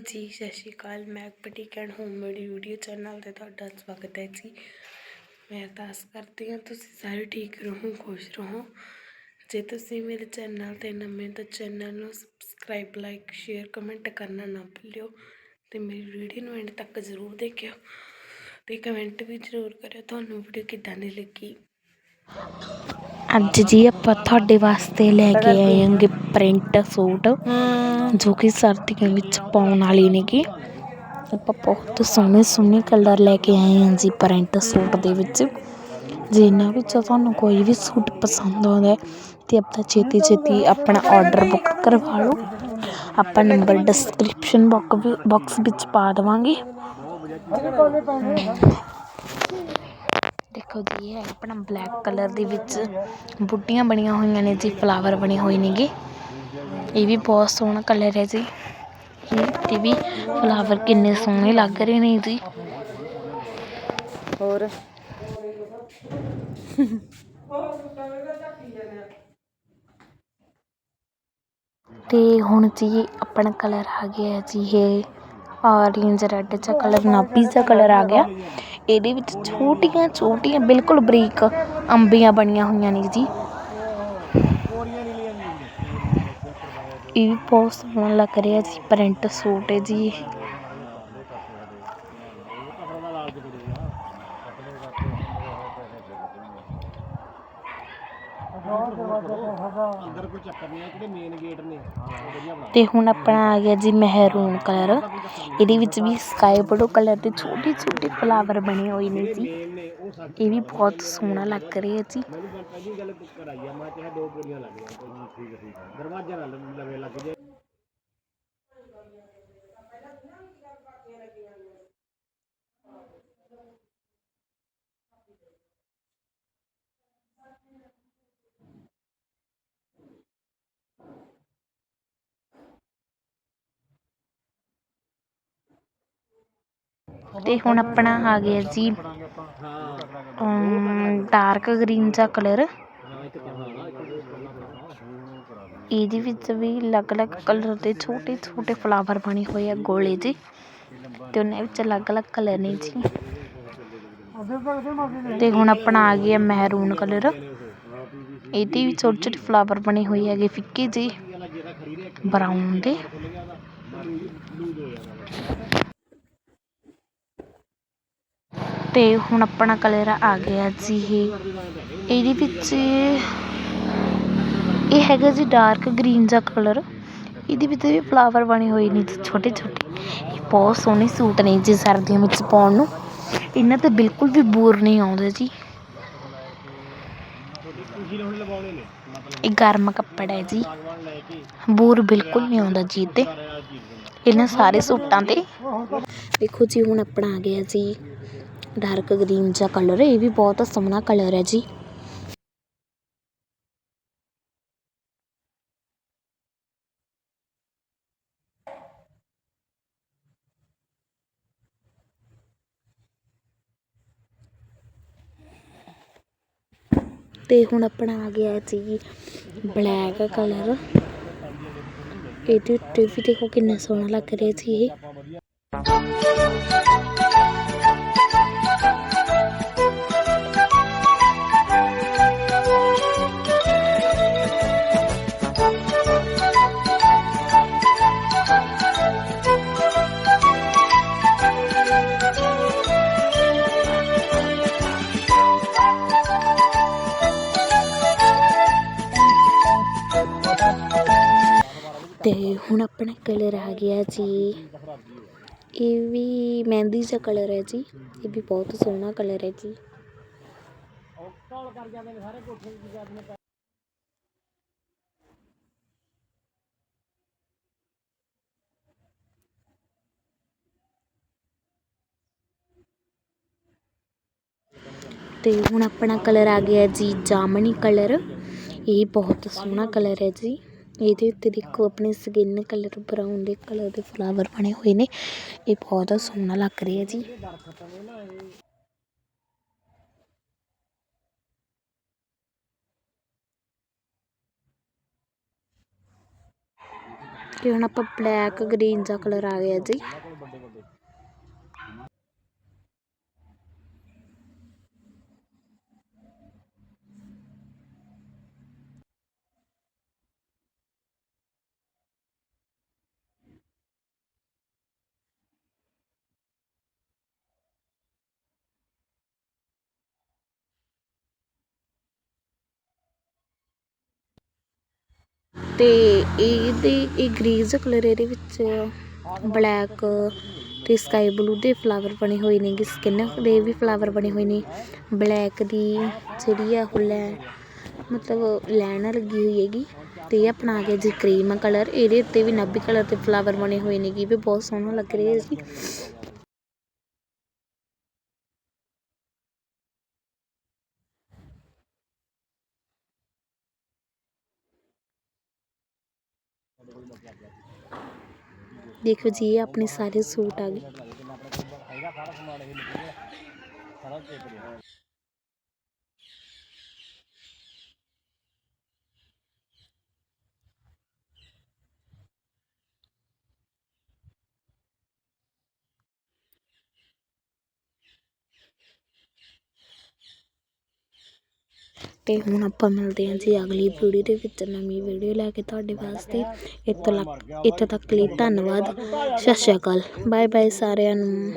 ਜੀ, ਸਤਿ ਸ਼੍ਰੀ ਅਕਾਲ। ਮੈਂ boutique and homemade video channel ਤੇ ਤੁਹਾਡਾ ਸਵਾਗਤ ਹੈ ਜੀ। ਮੈਂ ਅਰਦਾਸ ਕਰਦੀ ਹਾਂ ਤੁਸੀਂ ਸਾਰੇ ਠੀਕ ਰਹੋ, ਖੁਸ਼ ਰਹੋ। ਜੇ ਤੁਸੀਂ ਮੇਰੇ ਚੈਨਲ ਤੇ ਨਵੇਂ ਤਾਂ ਚੈਨਲ ਨੂੰ ਸਬਸਕ੍ਰਾਈਬ, ਲਾਈਕ, ਸ਼ੇਅਰ, ਕਮੈਂਟ ਕਰਨਾ ਨਾ ਭੁੱਲਿਓ ਤੇ ਮੇਰੀ ਵੀਡੀਓ ਨੂੰ ਐਂਡ ਤੱਕ ਜ਼ਰੂਰ ਦੇਖਿਓ ਤੇ ਕਮੈਂਟ ਵੀ ਜ਼ਰੂਰ ਕਰਿਓ, ਤੁਹਾਨੂੰ ਵੀਡੀਓ ਕਿੱਦਾਂ ਦੀ ਲੱਗੀ। ਅੱਜ ਜੀ ਆਪਾਂ ਤੁਹਾਡੇ ਵਾਸਤੇ ਲੈ ਕੇ ਆਏ ਹਾਂਗੇ ਪ੍ਰਿੰਟ ਸੂਟ, ਜੋ ਕਿ ਸਰਦੀਆਂ ਵਿੱਚ ਪਾਉਣ ਵਾਲੇ ਨੇਗੇ। ਆਪਾਂ ਬਹੁਤ ਸੋਹਣੇ ਸੋਹਣੇ ਕਲਰ ਲੈ ਕੇ ਆਏ ਹਾਂ ਜੀ ਪ੍ਰਿੰਟ ਸੂਟ ਦੇ ਵਿੱਚ। ਜੇ ਇਹਨਾਂ ਵਿੱਚੋਂ ਤੁਹਾਨੂੰ ਕੋਈ ਵੀ ਸੂਟ ਪਸੰਦ ਆਉਂਦਾ ਹੈ, ਤੇ ਆਪਣਾ ਛੇਤੀ ਛੇਤੀ ਆਪਣਾ ਆਰਡਰ ਬੁੱਕ ਕਰਵਾ ਲਓ। ਆਪਾਂ ਨੰਬਰ ਡਿਸਕ੍ਰਿਪਸ਼ਨ ਬਾਕਸ ਵਿੱਚ ਪਾ ਦੇਵਾਂਗੇ। ਦੇਖੋ ਜੀ, ਇਹ ਹੈ ਆਪਣਾ ਬਲੈਕ ਕਲਰ ਦੇ ਵਿੱਚ ਬੁੱਟੀਆਂ ਬਣੀਆਂ ਹੋਈਆਂ ਨੇ ਜੀ ਫਲਾਵਰ ਬਣੇ ਹੋਏ ਨੇਗੇ। ਇਹ ਵੀ ਬਹੁਤ ਸੋਹਣਾ ਕਲਰ ਹੈ ਜੀ। ਇਹ ਵੀ ਫਲਾਵਰ ਕਿੰਨੇ ਸੋਹਣੇ ਲੱਗ ਰਹੇ ਨੇ ਜੀ। ਹੋਰ? ਤੇ ਹੁਣ ਜੀ ਆਪਣਾ ਕਲਰ ਆ ਗਿਆ ਹੈ ਜੀ, ਇਹ ਔਰੇਂਜ ਰੈੱਡ ਜਿਹਾ ਕਲਰ ਨਾਭੀ ਜਿਹਾ ਕਲਰ ਆ ਗਿਆ। ਇਹਦੇ ਵਿੱਚ ਛੋਟੀਆਂ ਛੋਟੀਆਂ, ਬਿਲਕੁਲ ਬਰੀਕ ਅੰਬੀਆਂ ਬਣੀਆਂ ਹੋਈਆਂ ਨੇ ਜੀ। ਇਹ ਵੀ ਬਹੁਤ ਸੋਹਣਾ ਲੱਗ ਰਿਹਾ ਜੀ ਪ੍ਰਿੰਟ ਸੂਟ ਹੈ ਜੀ ਇਹ। ਅੰਦਰ ਕੋਈ ਚੱਕਰ ਨਹੀਂ ਹੈ ਜਿਹੜੇ ਮੇਨ ਗੇਟ ਨੇ। ਉਹ ਵਧੀਆ ਬਣਾ ਤੇ ਹੁਣ ਆਪਣਾ ਆ ਗਿਆ ਜੀ ਮਹਿਰੂਨ ਕਲਰ। ਇਹਦੇ ਵਿੱਚ ਵੀ ਸਕਾਈ ਬਲੂ ਕਲਰ ਦੇ ਛੋਟੇ ਛੋਟੇ ਫਲਾਵਰ ਬਣੇ ਹੋਏ ਨੇ ਜੀ। ਇਹ ਵੀ ਬਹੁਤ ਸੋਹਣਾ ਲੱਗ ਰਿਹਾ ਜੀ। ਮੈਨੂੰ ਗੱਲ ਪਹਿਲੀ ਗੱਲ ਕਰਾਈ ਆ ਮੈਂ ਕਿਹਾ ਦੋ ਪੂਰੀਆਂ ਲੱਗ ਜਾਣ। ਕੋਈ ਨਹੀਂ ਠੀਕ ਹੈ ਠੀਕ ਹੈ ਦਰਵਾਜ਼ਾ ਨਾਲ ਲਵੇ ਲੱਗ ਜੇ। ਤੇ ਹੁਣ ਆਪਣਾ ਆ ਗਿਆ ਜੀ ਡਾਰਕ ਗ੍ਰੀਨ ਜਿਹਾ ਕਲਰ ਇਹਦੇ ਵਿੱਚ ਵੀ ਅਲੱਗ-ਅਲੱਗ ਕਲਰ ਦੇ ਛੋਟੇ ਛੋਟੇ ਫਲਾਵਰ ਬਣੇ ਹੋਏ ਆ ਗੋਲੇ ਜੀ ਤੇ ਉਹਨਾਂ ਵਿੱਚ ਅਲੱਗ-ਅਲੱਗ ਕਲਰ ਨੇ ਜੀ। ਤੇ ਹੁਣ ਆਪਣਾ ਆ ਗਿਆ ਮਹਿਰੂਨ ਕਲਰ ਇਹਦੇ ਵੀ ਛੋਟੇ ਛੋਟੇ ਫਲਾਵਰ ਬਣੇ ਹੋਏ ਹੈਗੇ ਫਿੱਕੇ ਜੀ ਬਰਾਊਨ ਦੇ। ਤੇ ਹੁਣ ਆਪਣਾ ਕਲਰ ਆ ਗਿਆ ਜੀ ਇਹ। ਇਹਦੇ ਵਿੱਚ ਇਹ ਹੈਗਾ ਜੀ ਡਾਰਕ ਗ੍ਰੀਨ ਜਿਹਾ ਕਲਰ। ਇਹਦੇ ਵਿੱਚ ਵੀ ਫਲਾਵਰ ਬਣੇ ਹੋਏ ਨੇ ਜੀ ਛੋਟੇ ਛੋਟੇ। ਇਹ ਬਹੁਤ ਸੋਹਣੇ ਸੂਟ ਨੇ ਜੀ ਸਰਦੀਆਂ ਵਿੱਚ ਪਾਉਣ ਨੂੰ। ਇਹਨਾਂ ਤੇ ਬਿਲਕੁਲ ਵੀ ਬੂਰ ਨਹੀਂ ਆਉਂਦਾ ਜੀ। ਇਹ ਗਰਮ ਕੱਪੜਾ ਹੈ ਜੀ। ਸਾਗਵਾਨ ਬੂਰ ਬਿਲਕੁਲ ਨਹੀਂ ਆਉਂਦਾ ਜੀ ਤੇ। ਇਹਨਾਂ ਸਾਰੇ ਸੂਟਾਂ ਤੇ। ਦੇਖੋ ਜੀ ਹੁਣ ਆਪਣਾ ਆ ਗਿਆ ਜੀ। ਡਾਰਕ ਗ੍ਰੀਨ ਜਿਹਾ ਕਲਰ ਹੈ, ਇਹ ਵੀ ਬਹੁਤ ਸੋਹਣਾ ਕਲਰ ਹੈ ਜੀ। ਤੇ ਹੁਣ ਆਪਣਾ ਆ ਗਿਆ ਹੈ ਜੀ ਬਲੈਕ ਕਲਰ ਇਹਦੇ ਉੱਤੇ ਵੀ ਦੇਖੋ ਕਿੰਨਾ ਸੋਹਣਾ ਲੱਗ ਰਿਹਾ ਜੀ ਇਹ। ਤੇ ਹੁਣ ਆਪਣਾ ਕਲਰ ਆ ਗਿਆ ਜੀ। ਇਹ ਵੀ ਮਹਿੰਦੀ ਜਿਹਾ ਕਲਰ ਹੈ ਜੀ। ਇਹ ਵੀ ਬਹੁਤ ਸੋਹਣਾ ਕਲਰ ਹੈ ਜੀ। ਕਾਲ ਤੇ ਹੁਣ ਆਪਣਾ ਕਲਰ ਆ ਗਿਆ ਜੀ ਜਾਮਣੀ ਕਲਰ ਇਹ ਬਹੁਤ ਸੋਹਣਾ ਕਲਰ ਹੈ ਜੀ। ਇਹਦੇ ਉੱਤੇ ਦੇਖੋ ਆਪਣੇ ਸਕਿਨ ਕਲਰ ਬਰਾਊਨ ਦੇ ਕਲਰ ਦੇ ਫਲਾਵਰ ਬਣੇ ਹੋਏ ਨੇ। ਇਹ ਬਹੁਤ ਸੋਹਣਾ ਲੱਗ ਰਿਹਾ ਜੀ। ਕਿ ਹੁਣ ਆਪਾਂ ਬਲੈਕ ਗ੍ਰੀਨ ਦਾ ਕਲਰ ਆ ਗਿਆ ਜੀ। ਤੇ ਇਹਦੇ, ਇਹ ਗ੍ਰੀਜ਼ ਕਲਰ ਇਹਦੇ ਵਿੱਚ ਬਲੈਕ ਤੇ ਸਕਾਈ ਬਲੂ ਦੇ ਫਲਾਵਰ ਬਣੇ ਹੋਏ ਨੇਗੇ ਸਕਿਨ ਦੇ ਵੀ ਫਲਾਵਰ ਬਣੇ ਹੋਏ ਨੇ। ਬਲੈਕ ਦੀ ਜਿਹੜੀ ਆ ਉਹ ਲੈ, ਮਤਲਬ ਲਾਈਨ ਲੱਗੀ ਹੋਈ ਹੈਗੀ ਤੇ ਇਹ ਆਪਣਾ ਗਿਆ ਜੀ ਕਰੀਮ ਕਲਰ। ਇਹਦੇ ਉੱਤੇ ਵੀ ਨਾਭੀ ਕਲਰ ਦੇ ਫਲਾਵਰ ਬਣੇ ਹੋਏ ਨੇਗੇ ਇਹ ਵੀ ਬਹੁਤ ਸੋਹਣਾ ਲੱਗ ਰਿਹਾ ਜੀ। ਦੇਖੋ ਜੀ ਇਹ ਆਪਣੇ ਸਾਰੇ ਸੂਟ ਆ ਗਏ। ਤੇ ਹੁਣ ਆਪਾਂ ਮਿਲਦੇ ਹਾਂ ਜੀ ਅਗਲੀ ਵੀਡੀਓ ਦੇ ਵਿੱਚ, ਨਵੀਂ ਵੀਡੀਓ ਲੈ ਕੇ ਤੁਹਾਡੇ ਵਾਸਤੇ। ਇੱਥੋਂ ਲੱਕ ਇੱਥੋਂ ਤੱਕ ਲਈ ਧੰਨਵਾਦ। ਸਤਿ ਸ਼੍ਰੀ ਅਕਾਲ। ਬਾਏ ਬਾਏ ਸਾਰਿਆਂ ਨੂੰ।